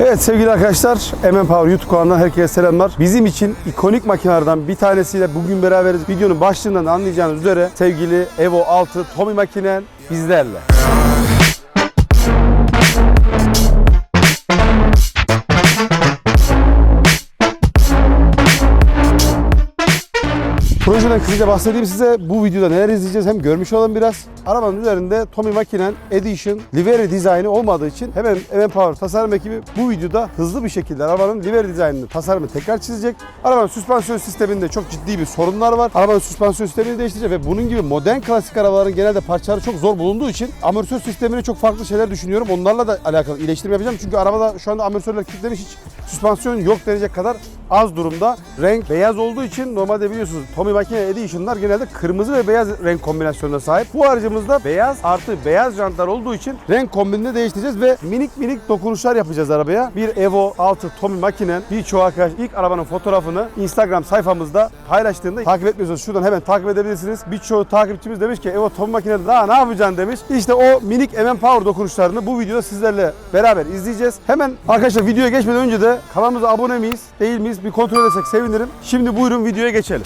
Evet sevgili arkadaşlar, MM Power YouTube kanalından herkese selamlar. Bizim için ikonik makinelerden bir tanesiyle bugün beraberiz. Videonun başlığından da anlayacağınız üzere sevgili Evo 6 Tommy makinen bizlerle. Projeden kısaca bahsedeyim size. Bu videoda neler izleyeceğiz hem görmüş olalım biraz. Arabanın üzerinde Tommy Makinen Edition livery dizaynı olmadığı için hemen MM Power tasarım ekibi bu videoda hızlı bir şekilde arabanın livery dizaynını, tasarımını tekrar çizecek. Arabanın süspansiyon sisteminde çok ciddi bir sorunlar var. Arabanın süspansiyon sistemini değiştirecek ve bunun gibi modern klasik arabaların genelde parçaları çok zor bulunduğu için amortisör sistemine çok farklı şeyler düşünüyorum. Onlarla da alakalı iyileştirme yapacağım. Çünkü arabada şu anda amortisörler kilitlemiş hiç süspansiyon yok denecek kadar az durumda. Renk beyaz olduğu için normalde biliyorsunuz Tommy Makine Edition'lar genelde kırmızı ve beyaz renk kombinasyonuna sahip. Bu aracımızda beyaz artı beyaz jantlar olduğu için renk kombinini değiştireceğiz ve minik minik dokunuşlar yapacağız arabaya. Bir Evo 6 Tommy Makinen birçoğu arkadaş ilk arabanın fotoğrafını Instagram sayfamızda paylaştığında takip etmiyorsanız şuradan hemen takip edebilirsiniz. Birçoğu takipçimiz demiş ki Evo Tommy Makinen daha ne yapacaksın demiş. İşte o minik MM Power dokunuşlarını bu videoda sizlerle beraber izleyeceğiz. Hemen arkadaşlar videoya geçmeden önce de kanalımıza abone miyiz değil miyiz bir kontrol edersek sevinirim. Şimdi buyurun videoya geçelim.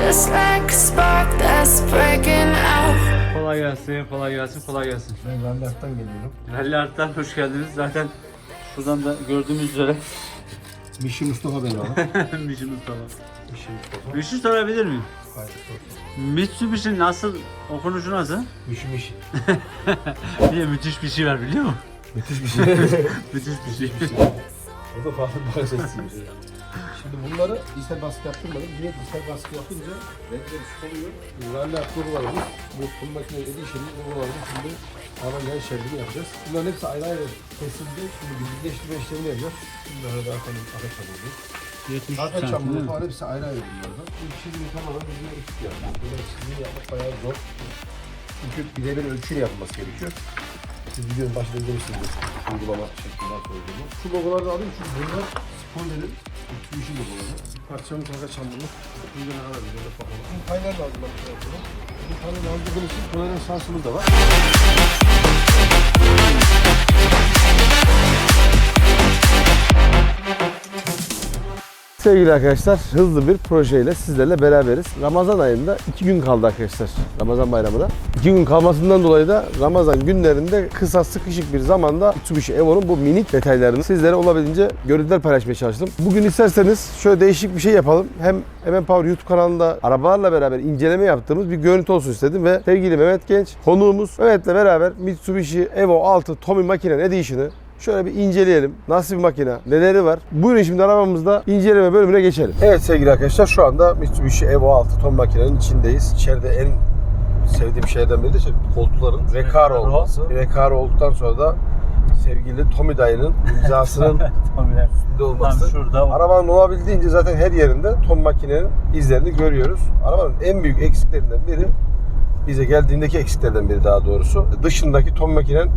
Just like a spark that's breaking out. Kolay gelsin, kolay gelsin, kolay gelsin. Ben Randert'tan geliyorum. Rally Art'tan hoş geldiniz. Zaten şuradan da gördüğümüz üzere Mişi Mustafa ben ona. Mişi Mustafa. Mişi Mustafa. Bir şey sorabilir miyim? Hayır. Mitsubishi nasıl, okunuşu nasıl? Mişi Mişi. Niye müthiş bir şey var biliyor musun? Müthiş bir şey. müthiş bir şey. O da bakış açısıymış. Şimdi bunları dijital baskı yaptırmadım. Niye dijital baskı yapınca renkleri soluyor. Randev logolarımız, bu kum makine edition'ın logolarını şimdi hemen yan şeridini yapacağız. Bunların hepsi ayrı ayrı kesildi. Şimdi birleştirme işlemini yapacağız. Bunları da atalım, ateş alıyoruz. 73 Arka santim değil çamurlu falan hepsi ayrı ayrı bunlardan. Bu çizimi tamamen bizimle ekip yaptık. Böyle çizimi yapmak bayağı zor. Çünkü birebir ölçüyle yapılması gerekiyor. Siz videonun başında izlemişsiniz uygulama şeklinde nasıl olduğunu. Şu logoları da alayım çünkü bunlar spoilerin bu işin logoları. Parçamız arka çamurlu. Burada ne kadar güzel bakalım. Bu paylar da aldım ben bunu. Bu payları aldığımız için bunların şansımız da var. Sevgili arkadaşlar hızlı bir projeyle sizlerle beraberiz. Ramazan ayında iki gün kaldı arkadaşlar Ramazan bayramına. İki gün kalmasından dolayı da Ramazan günlerinde kısa sıkışık bir zamanda Mitsubishi Evo'nun bu minik detaylarını sizlere olabildiğince görüntüler paylaşmaya çalıştım. Bugün isterseniz şöyle değişik bir şey yapalım. Hem MM Power YouTube kanalında arabalarla beraber inceleme yaptığımız bir görüntü olsun istedim ve sevgili Mehmet Genç konuğumuz Mehmet'le beraber Mitsubishi Evo 6 Tommy Makinen Edition'ı Şöyle bir inceleyelim. Nasıl bir makine? Neleri var? Buyurun şimdi arabamızda inceleme bölümüne geçelim. Evet sevgili arkadaşlar şu anda Mitsubishi Evo 6 ton makinenin içindeyiz. İçeride en sevdiğim şeylerden biri de işte koltukların Recaro. olması. Recaro olduktan sonra da sevgili Tommy dayının imzasının üstünde Tam olması. şurada. Arabanın olabildiğince zaten her yerinde Tom makinenin izlerini görüyoruz. Arabanın en büyük eksiklerinden biri bize geldiğindeki eksiklerden biri daha doğrusu dışındaki Tom makinenin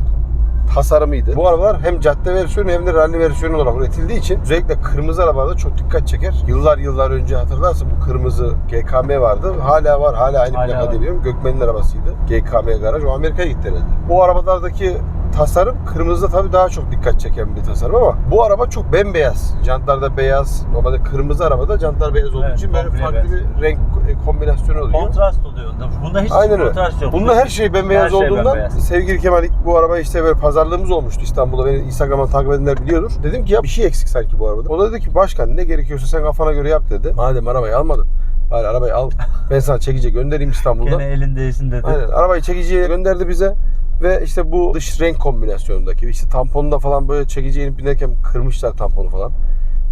tasarımıydı. Bu arabalar hem cadde versiyonu hem de rally versiyonu olarak üretildiği için özellikle kırmızı arabalarda çok dikkat çeker. Yıllar yıllar önce hatırlarsın bu kırmızı GKM vardı. Hala var. Hala aynı Hala plaka var. diye biliyorum. Gökmen'in arabasıydı. GKM garaj. O Amerika'ya gitti herhalde. Bu arabalardaki tasarım kırmızıda tabii daha çok dikkat çeken bir tasarım ama bu araba çok bembeyaz. Jantlarda beyaz. Normalde kırmızı arabada jantlar beyaz olduğu Evet, için böyle komple farklı beyaz. bir renk e, kombinasyonu oluyor. Kontrast oluyor. Bunda hiç Aynen öyle. kontrast yok. Bunda her şey bembeyaz Her şey olduğundan bembeyaz. sevgili Kemal ilk bu araba işte böyle pazarlığımız olmuştu İstanbul'da. Beni Instagram'dan takip edenler biliyordur. Dedim ki ya bir şey eksik sanki bu arabada. O da dedi ki başkan ne gerekiyorsa sen kafana göre yap dedi. Madem arabayı almadın. Bari arabayı al. Ben sana çekici göndereyim İstanbul'da. Gene elindeyisin dedi. Aynen. Arabayı çekiciye gönderdi bize. Ve işte bu dış renk kombinasyonundaki işte tamponunda falan böyle çekiciye inip binerken kırmışlar tamponu falan.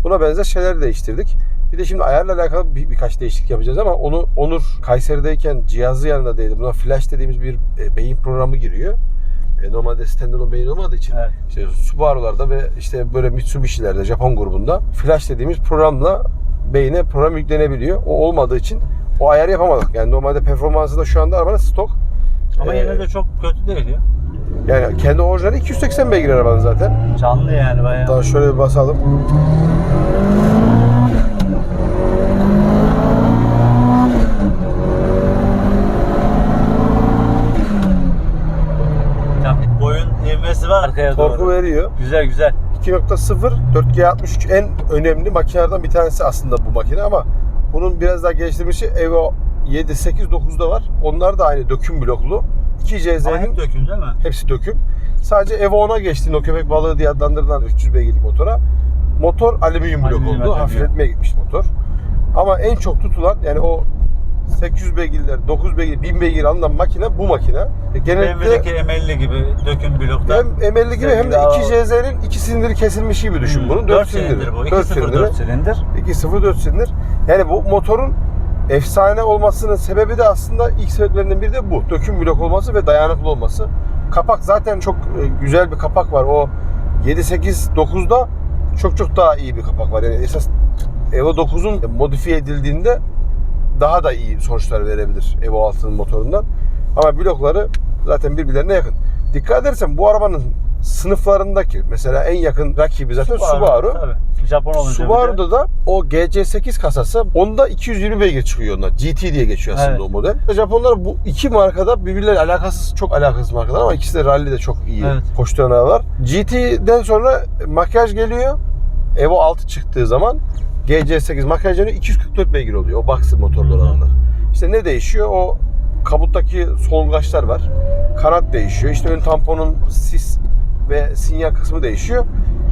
Buna benzer şeyler değiştirdik. Bir de şimdi ayarla alakalı bir, birkaç değişiklik yapacağız ama onu Onur Kayseri'deyken cihazı yanındaydı. Buna flash dediğimiz bir e, beyin programı giriyor. E, normalde standalone beyin olmadığı için Evet. işte Subaru'larda ve işte böyle Mitsubishi'lerde Japon grubunda flash dediğimiz programla beyine program yüklenebiliyor. O olmadığı için o ayarı yapamadık. Yani normalde performansı da şu anda arabanın stok. Ama Ee, yine de çok kötü değil ya. Yani kendi orijinali 280 beygir arabanın zaten. Canlı yani bayağı. Daha şöyle bir basalım. İvmesi var arkaya Torku doğru. veriyor. Güzel güzel. 2.0 4G63 en önemli makinelerden bir tanesi aslında bu makine ama bunun biraz daha geliştirilmişi Evo 7, 8, 9'da var. Onlar da aynı döküm bloklu. 2 Ama hep CZ'nin döküm değil mi? hepsi döküm. Sadece Evo 10'a geçtiğinde o köpek balığı diye adlandırılan 300 beygirlik motora motor alüminyum blok Alüminyum, oldu. Hafifletmeye gitmiş motor. Ama en çok tutulan yani o 800 beygirler, 9 beygir, 1000 beygir alınan makine bu makine. E, Genellikle BMW'deki M50 gibi döküm blokta. hem M50 gibi hem de Sevgili 2 CZ'nin 2 silindiri kesilmiş gibi düşün bunu. 4 4 silindir. Hmm, bu. 4 2.0 4 silindir. 2.0 4 silindir. Yani bu motorun efsane olmasının sebebi de aslında ilk sebeplerinden biri de bu. Döküm blok olması ve dayanıklı olması. Kapak zaten çok e, güzel bir kapak var. O 7 8 9'da çok çok daha iyi bir kapak var. Yani esas Evo 9'un modifiye edildiğinde daha da iyi sonuçlar verebilir Evo 6'nın motorundan. Ama blokları zaten birbirlerine yakın. Dikkat edersen bu arabanın sınıflarındaki mesela en yakın rakibi zaten Subaru. Tabii. Japon olunca bir de- Subaru'da da o GC8 kasası onda 220 beygir çıkıyor onlar. GT diye geçiyor aslında Evet. o model. Japonlar bu iki markada birbirleriyle alakasız, çok alakasız markalar ama ikisi de rally'de çok iyi Evet. koşturan arabalar. GT'den sonra makyaj geliyor. Evo 6 çıktığı zaman GC8 makyaj geliyor 244 beygir oluyor o boxer motorlu Hı hı. olanlar. İşte ne değişiyor? O kaputtaki solungaçlar var. Kanat değişiyor. İşte ön tamponun sis ve sinyal kısmı değişiyor.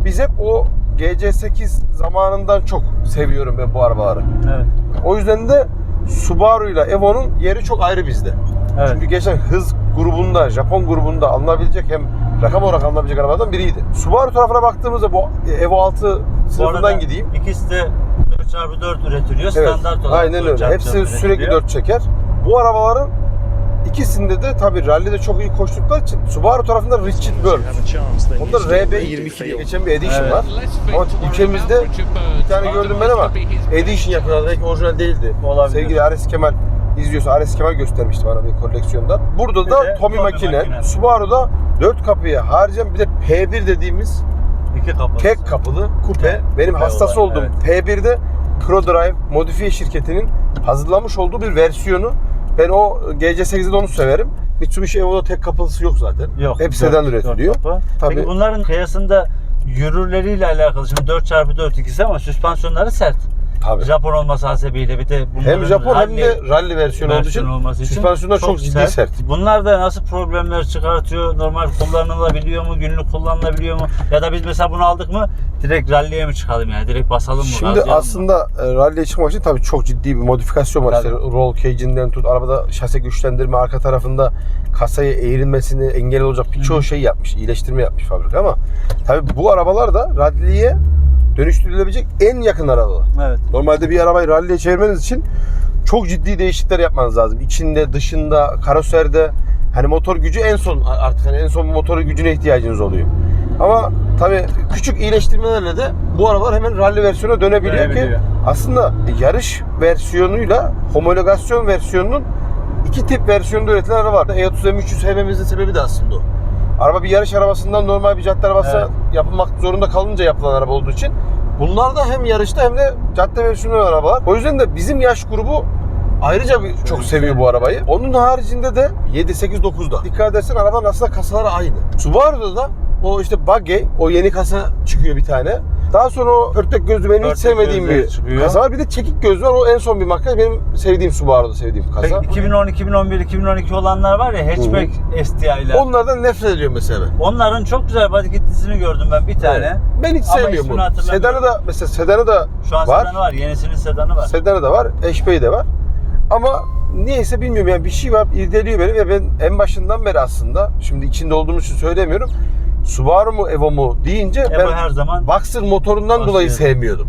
Biz hep o GC8 zamanından çok seviyorum ben bu arabaları. Evet. O yüzden de Subaru ile Evo'nun yeri çok ayrı bizde. Evet. Çünkü geçen hız grubunda, Japon grubunda alınabilecek hem rakam olarak alınabilecek arabalardan biriydi. Subaru tarafına baktığımızda bu Evo 6 Bu arada sınıfından gideyim. İkisi de 4x4 üretiliyor. Evet, Standart olarak aynen öyle. 4x4 Hepsi sürekli üretiliyor. 4 çeker. Bu arabaların ikisinde de tabii rallide çok iyi koştukları için Subaru tarafında Richard Burns. Onda RB22 diye geçen bir edition Evet. var. Ama ülkemizde bir tane gördüm ben ama edition yapıyorlar. Belki orijinal değildi. Olabilir. Sevgili Ares Kemal izliyorsa Ares Kemal göstermişti bana bir koleksiyonda. Burada Bir da Tommy Tommy Makinen. Subaru'da 4 kapıya harcayan bir de P1 dediğimiz İki kapı. tek kapılı kupe. Evet, Benim kupe hastası olan, olduğum P1'de ProDrive modifiye şirketinin hazırlamış olduğu bir versiyonu. Ben o GC8'de de onu severim. Mitsubishi Evo'da tek kapılısı yok zaten. Yok. Hep sedan üretiliyor. kapı. Tabii. Peki bunların kıyasında yürürleriyle alakalı şimdi 4x4 ikisi ama süspansiyonları sert. Tabii. Japon olması hasebiyle bir de Hem Japon hem rally de rally versiyonu olduğu için olması için süspansiyonlar çok, ciddi sert. Bunlar da nasıl problemler çıkartıyor? Normal kullanılabiliyor mu? Günlük kullanılabiliyor mu? Ya da biz mesela bunu aldık mı direkt rally'e mi çıkalım yani? Direkt basalım mı? Şimdi gazlayalım mı? aslında e, rally'e çıkmak için tabii çok ciddi bir modifikasyon var. İşte roll cage'inden tut, arabada şase güçlendirme, arka tarafında kasaya eğrilmesini engel olacak birçoğu şey yapmış, iyileştirme yapmış fabrika ama tabii bu arabalar da rally'ye dönüştürülebilecek en yakın arabalar. Evet. Normalde bir arabayı rally'e çevirmeniz için çok ciddi değişiklikler yapmanız lazım. İçinde, dışında, karoserde hani motor gücü en son artık hani en son motor gücüne ihtiyacınız oluyor. Ama tabii küçük iyileştirmelerle de bu arabalar hemen rally versiyona dönebiliyor ki Dönebiliyor. aslında yarış versiyonuyla homologasyon versiyonunun iki tip versiyonda üretilen araba var. E30 M300 sevmemizin sebebi de aslında o. Araba bir yarış arabasından normal bir cadde arabası Evet. yapılmak zorunda kalınca yapılan araba olduğu için bunlar da hem yarışta hem de cadde olan arabalar. O yüzden de bizim yaş grubu ayrıca bir, çok seviyor bu arabayı. Onun haricinde de 7 8 9'da. Dikkat edersen arabanın aslında kasaları aynı. Subaru'da da o işte buggy, o yeni kasa çıkıyor bir tane. Daha sonra o örtek gözlü benim hiç Örtek sevmediğim bir çıkıyor. kasa var. Bir de çekik gözlü var. O en son bir makyaj. Benim sevdiğim Subaru'da sevdiğim. Peki 2010, 2011, 2012 olanlar var ya hatchback STI'ler. Onlardan nefret ediyorum mesela ben. Onların çok güzel body kitlisini gördüm ben bir tane. Ben hiç Ama sevmiyorum ismini bunu. hatırlamıyorum. Sedanı da mesela sedanı da Şu an var. sedanı var. Yenisinin sedanı var. Sedanı da var. Eşbeği de var. Ama niyeyse bilmiyorum yani bir şey var irdeliyor beni ve ben en başından beri aslında şimdi içinde olduğum için söylemiyorum. Subaru mu Evo mu deyince Evo ben her zaman Boxer motorundan Boxer. dolayı sevmiyordum.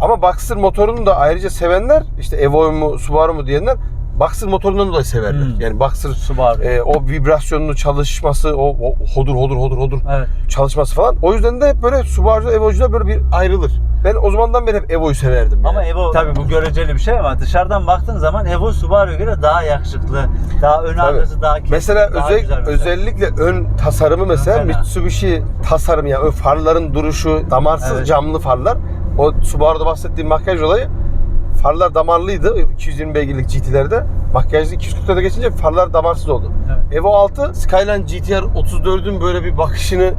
Ama Boxer motorunu da ayrıca sevenler işte Evo mu Subaru mu diyenler Boxer motorundan dolayı severler. Hmm. Yani Boxer Subaru. e, o vibrasyonunu çalışması, o, o hodur hodur hodur hodur Evet. çalışması falan. O yüzden de hep böyle Subaru'da Evo'cular böyle bir ayrılır. Ben o zamandan beri hep Evo'yu severdim. Yani. Ama Evo tabii bu göreceli bir şey ama dışarıdan baktığın zaman Evo Subaru'ya göre daha yakışıklı, daha ön arkası daha keskin, Mesela daha özel, güzel mesela. özellikle ön tasarımı mesela Mesela. Mitsubishi tasarımı yani ön farların duruşu, damarsız Evet. camlı farlar. O Subaru'da bahsettiğim makyaj olayı farlar damarlıydı 220 beygirlik GT'lerde. Makyajlı 240'larda geçince farlar damarsız oldu. Evet. Evo 6 Skyline GTR 34'ün böyle bir bakışını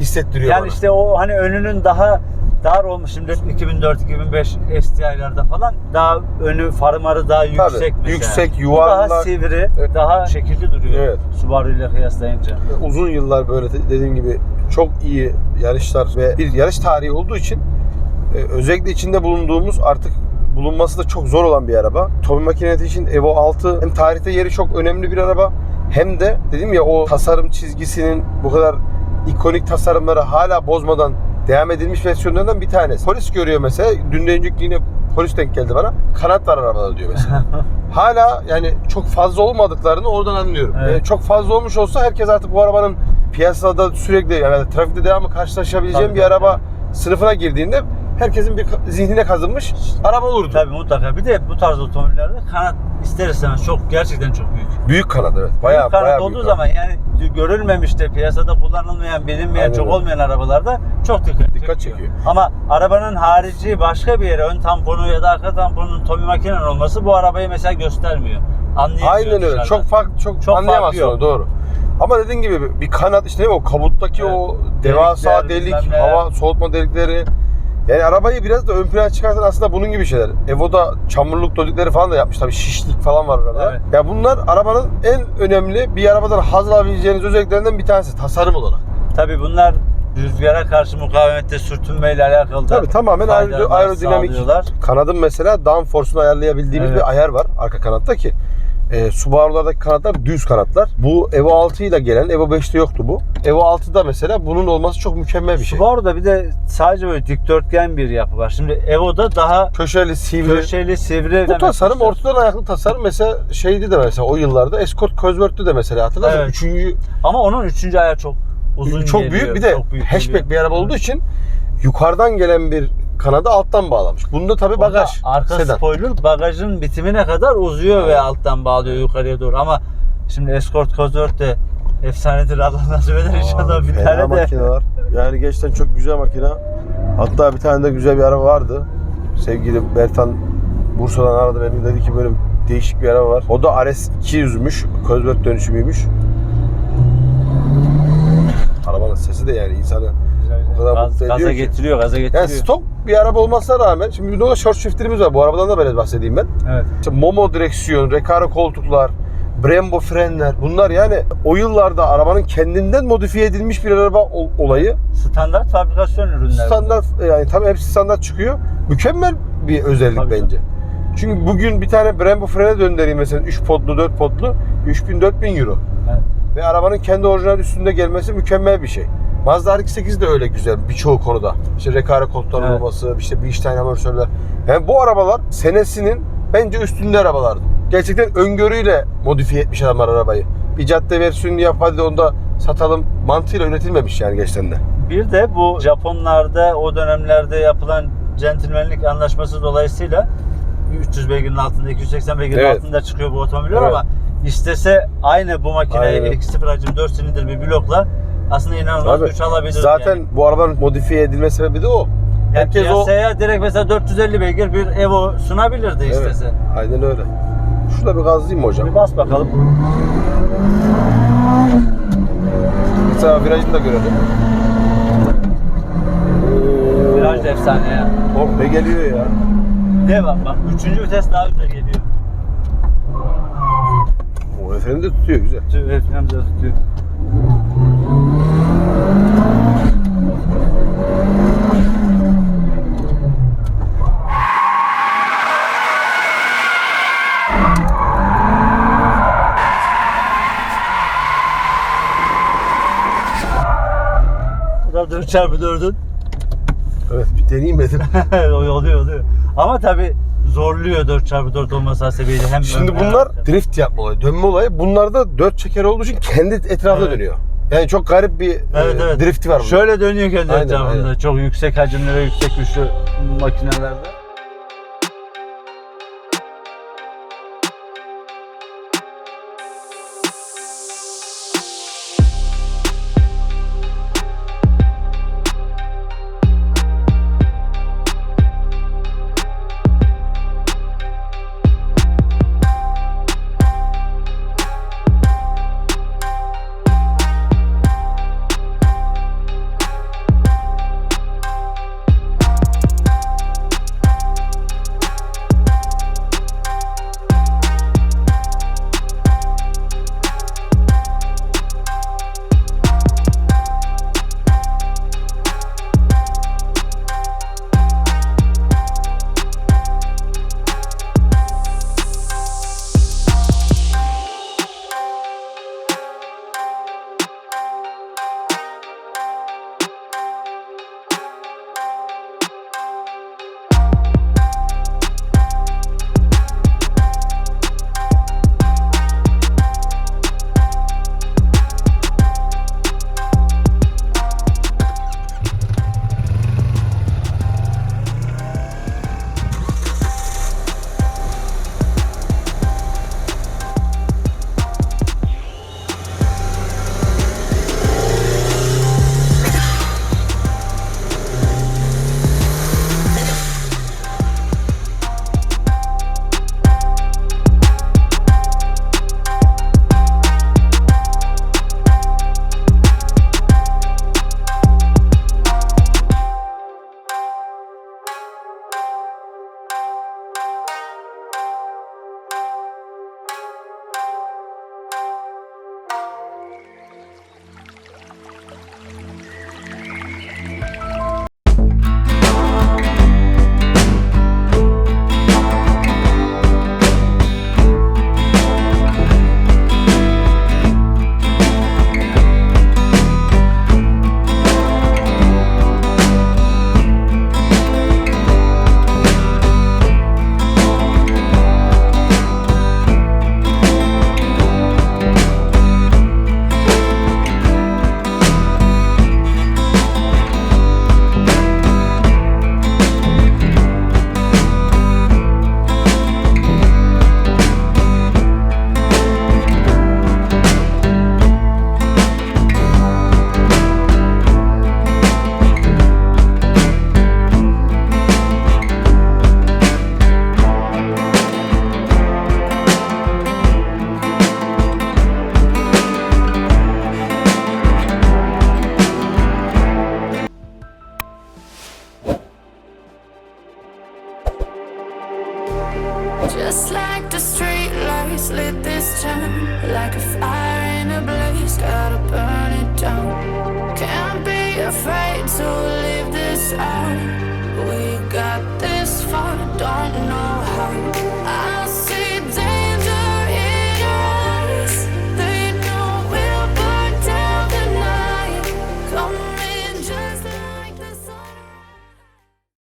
hissettiriyor Yani bana. işte o hani önünün daha dar olmuş şimdi 2004-2005 STI'larda falan daha önü farı marı daha yüksek mesela. yüksek, Bu yuvarlak. daha sivri, Evet. daha şekilli duruyor Evet. Subaru ile kıyaslayınca. uzun yıllar böyle de- dediğim gibi çok iyi yarışlar ve bir yarış tarihi olduğu için e, özellikle içinde bulunduğumuz artık bulunması da çok zor olan bir araba. Tommy Makineti için Evo 6 hem tarihte yeri çok önemli bir araba hem de dedim ya o tasarım çizgisinin bu kadar ikonik tasarımları hala bozmadan devam edilmiş versiyonlarından bir tanesi. Polis görüyor mesela. Dün önceki yine polis denk geldi bana. Kanat var arabada diyor mesela. hala yani çok fazla olmadıklarını oradan anlıyorum. Evet. E, çok fazla olmuş olsa herkes artık bu arabanın piyasada sürekli yani trafikte devamlı karşılaşabileceğim Tabii, bir tabii. araba sınıfına girdiğinde herkesin bir zihnine kazınmış araba olurdu. Tabii mutlaka. Bir de bu tarz otomobillerde kanat ister istemez çok gerçekten çok büyük. Büyük kanat evet. Bayağı büyük kanat bayağı olduğu büyük zaman yani görülmemiş de piyasada kullanılmayan, bilinmeyen, Aynen çok olmayan arabalarda çok dikkat, Dikkat çekiyor. Ama arabanın harici başka bir yere ön tamponu ya da arka tamponun Tommy makinen olması bu arabayı mesela göstermiyor. Anlayamıyor Aynen öyle. Çok farklı çok, Çok anlayamazsın doğru. Ama dediğin gibi bir kanat işte o kabuttaki Evet. o devasa Delikler, delik, hava soğutma delikleri. Yani arabayı biraz da ön plana çıkartan aslında bunun gibi şeyler. Evo'da çamurluk delikleri falan da yapmış tabii şişlik falan var arabada. Evet. Ya bunlar arabanın en önemli bir arabadan haz alabileceğiniz özelliklerinden bir tanesi tasarım olarak. Tabii bunlar rüzgara karşı mukavemette sürtünmeyle alakalı da Tabii tamamen aerodinamik. sağlıyorlar. Kanadın mesela downforce'unu ayarlayabildiğimiz Evet. bir ayar var arka kanatta ki. E, Subaru'lardaki kanatlar düz kanatlar. Bu Evo 6 ile gelen, Evo 5'te yoktu bu. Evo 6'da mesela bunun olması çok mükemmel bir şey. Subaru'da bir de sadece böyle dikdörtgen bir yapı var. Şimdi Evo'da daha Köşeli, sivri. köşeli, sivri. Bu tasarım ortadan ayaklı tasarım mesela şeydi de mesela o yıllarda Escort Cosworth'tü de mesela hatırlar? Evet. Üçüncü Ama onun üçüncü ayağı çok uzun çok geliyor. büyük bir de çok büyük hatchback geliyor. bir araba olduğu için yukarıdan gelen bir kanadı alttan bağlamış. Bunda Onda bagaj, Arka sedan. spoiler bagajın bitimine kadar uzuyor ve alttan bağlıyor yukarıya doğru. Ama şimdi Escort Cosworth de efsanedir Allah nasip eder inşallah bir tane de. makineler. Yani gerçekten çok güzel makine. Hatta bir tane de güzel bir araba vardı. Sevgili Bertan Bursa'dan aradı beni. Dedi ki böyle değişik bir araba var. O da RS 200'müş. Cosworth dönüşümüymüş. Arabanın sesi de yani insanı kadar Gaz- mutlu ediyor gaza ki. getiriyor, gaza getiriyor. yani stok bir araba olmasına rağmen şimdi bir de short shifter'imiz var. Bu arabadan da biraz bahsedeyim ben. Evet. İşte Momo direksiyon, Recaro koltuklar, Brembo frenler. Bunlar yani o yıllarda arabanın kendinden modifiye edilmiş bir araba ol- olayı. Standart fabrikasyon ürünler. Standart yani tabii hepsi standart çıkıyor. Mükemmel bir özellik Tabii bence. Çünkü bugün bir tane Brembo frene döndüreyim mesela 3 potlu 4 potlu 3000-4000 euro. Evet. Ve arabanın kendi orijinal üstünde gelmesi mükemmel bir şey. Mazda RX-8 de öyle güzel birçok konuda. İşte rekara koltuklar Evet. olması, işte bir tane amortisörler. Yani bu arabalar senesinin bence üstünde arabalardı. Gerçekten öngörüyle modifiye etmiş adamlar arabayı. Bir cadde versiyonunu yap hadi onu da satalım mantığıyla üretilmemiş yani gerçekten de. Bir de bu Japonlarda o dönemlerde yapılan centilmenlik anlaşması dolayısıyla 300 beygirin altında, 280 beygirin Evet. altında çıkıyor bu otomobiller Evet. ama istese aynı bu makineyi Aynen. 2.0 hacim 4 silindir bir blokla aslında inanılmaz Tabii. güç alabilir. Zaten yani. bu arabanın modifiye edilme sebebi de o. Yani Herkes o... piyasaya direkt mesela 450 beygir bir Evo sunabilirdi Evet, istese. aynen öyle. Şurada bir gazlayayım mı hocam? Bir bas bakalım. Mesela virajını da görelim. Viraj da efsane ya. Hop ne geliyor ya? Devam bak. Üçüncü vites daha güzel geliyor. O efendim de tutuyor güzel. Tüh, Efendim de tutuyor. Adam 4 çarpı 4'ün. Evet bir deneyeyim dedim. oluyor oluyor. Ama tabi zorluyor 4 çarpı 4 olması hasebiyle. Hem Şimdi bunlar drift yapma olayı, dönme olayı. Bunlarda 4 çeker olduğu için kendi etrafında Evet. dönüyor. Yani çok garip bir evet, e, evet. drifti var. Şöyle dönüyor kendi aynen, Çok yüksek hacimli ve yüksek güçlü makinelerde.